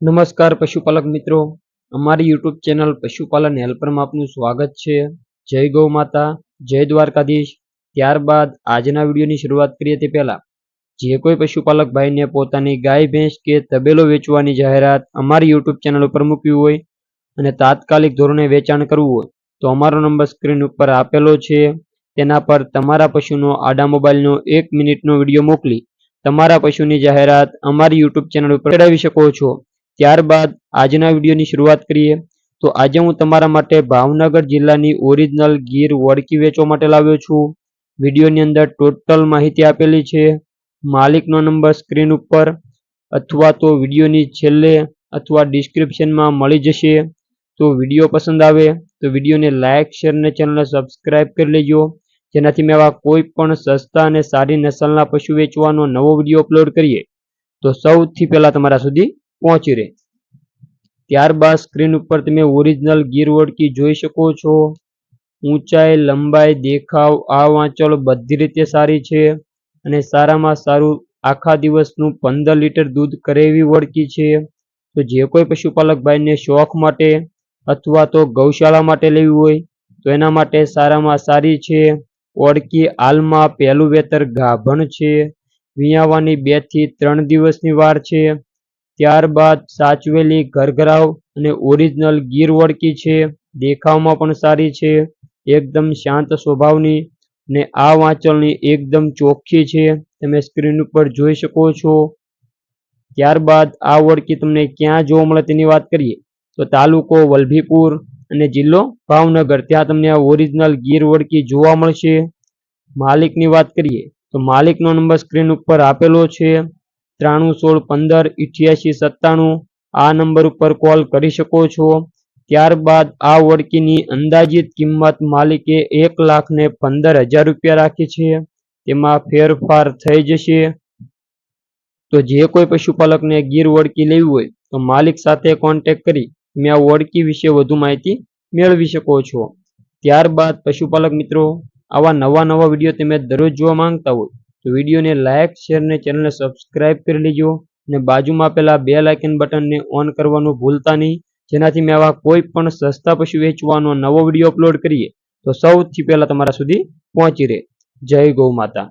નમસ્કાર પશુપાલક મિત્રો. અમારી યુટ્યુબ ચેનલ પશુપાલન હેલ્પરમાં આપનું સ્વાગત છે. જય ગૌ માતા, જય દ્વારકાધીશ. ત્યારબાદ આજના વિડીયોની શરૂઆત કરીએ તે પહેલા, જે કોઈ પશુપાલક ભાઈને પોતાની ગાય, ભેંસ કે તબેલો વેચવાની જાહેરાત અમારી યુટ્યુબ ચેનલ ઉપર મૂકવી હોય અને તાત્કાલિક ધોરણે વેચાણ કરવું હોય, તો અમારો નંબર સ્ક્રીન ઉપર આપેલો છે. તેના પર તમારા પશુનો આડા મોબાઈલનો એક મિનિટનો વીડિયો મોકલી તમારા પશુની જાહેરાત અમારી યુટ્યુબ ચેનલ ઉપર ચડાવી શકો છો. ત્યારબાદ આજના વિડીયોની શરૂઆત કરીએ. તો આજે હું તમારા માટે ભાવનગર જિલ્લાની ઓરિજિનલ ગીર વડકી વેચવા માટે લાવ્યો છું. વિડીયોની અંદર ટોટલ માહિતી આપેલી છે. માલિકનો નંબર સ્ક્રીન ઉપર અથવા તો વિડીયોની છેલ્લે અથવા ડિસ્ક્રિપ્શનમાં મળી જશે. તો વીડિયો પસંદ આવે તો વિડીયોને લાઇક શેર અને ચેનલને સબસ્ક્રાઇબ કરી લેજો. જેનાથી મેં આવા કોઈ પણ સસ્તા અને સારી નસલના પશુ વેચવાનો નવો વીડિયો અપલોડ કરીએ. તો સૌથી પહેલાં તમારા સુધી પહોંચી રહે. ત્યારબાદ સ્ક્રીન ઉપર તમે ઓરિજિનલ ગીર વડકી જોઈ શકો છો. ઊંચાઈ, લંબાઈ, દેખાવ આ વાંચલ બધી રીતે સારી છે અને સારામાં સારું આખા દિવસનું પંદર લીટર દૂધ કરે એવી વડકી છે. તો જે કોઈ પશુપાલક ભાઈને શોખ માટે અથવા તો ગૌશાળા માટે લેવી હોય, તો એના માટે સારામાં સારી છે. ઓળકી હાલમાં પહેલું વેતર ગાભણ છે. વિયાવાની બેથી ત્રણ દિવસની વાર છે. ત્યારબાદ સાચવેલી ઘરઘરાવ અને ઓરિજિનલ ગીર વળકી છે. દેખાવમાં પણ સારી છે. એકદમ શાંત સ્વભાવની ને આ વાંચલની એકદમ ચોખ્ખી છે. તમે સ્ક્રીન ઉપર જોઈ શકો છો. ત્યારબાદ આ વળકી તમને ક્યાં જોવા મળે તેની વાત કરીએ. તો તાલુકો વલભીપુર અને જિલ્લો ભાવનગર. ત્યાં તમને આ ઓરિજિનલ ગીર વળકી જોવા મળશે. માલિકની વાત કરીએ તો માલિકનો નંબર સ્ક્રીન ઉપર આપેલો છે. ત્રાણું, સોળ, પંદર, ઇઠ્યાસી, સત્તાણું આ નંબર ઉપર કોલ કરી શકો છો. ત્યારબાદ આ વળકીની અંદાજિત કિંમત માલિકે એક લાખ ને પંદર હજાર રૂપિયા રાખી છે. તેમાં ફેરફાર થઈ જશે. તો જે કોઈ પશુપાલકને ગીર વળકી લેવી હોય તો માલિક સાથે કોન્ટેક કરી તમે આ વળકી વિશે વધુ માહિતી મેળવી શકો છો. ત્યારબાદ પશુપાલક મિત્રો, આવા નવા નવા વીડિયો તમે દરરોજ જોવા માંગતા હોય તો વિડીયોને લાઇક શેર અને ચેનલને સબસ્ક્રાઇબ કરી લેજો અને બાજુમાં આપેલા બે લાઇકન બટનને ઓન કરવાનું ભૂલતા નહીં. જેનાથી મેં આવા કોઈ પણ સસ્તા પશુ વેચવાનો નવો વીડિયો અપલોડ કરીએ. તો સૌથી પહેલા તમારા સુધી પહોંચી રહે. જય ગૌ માતા.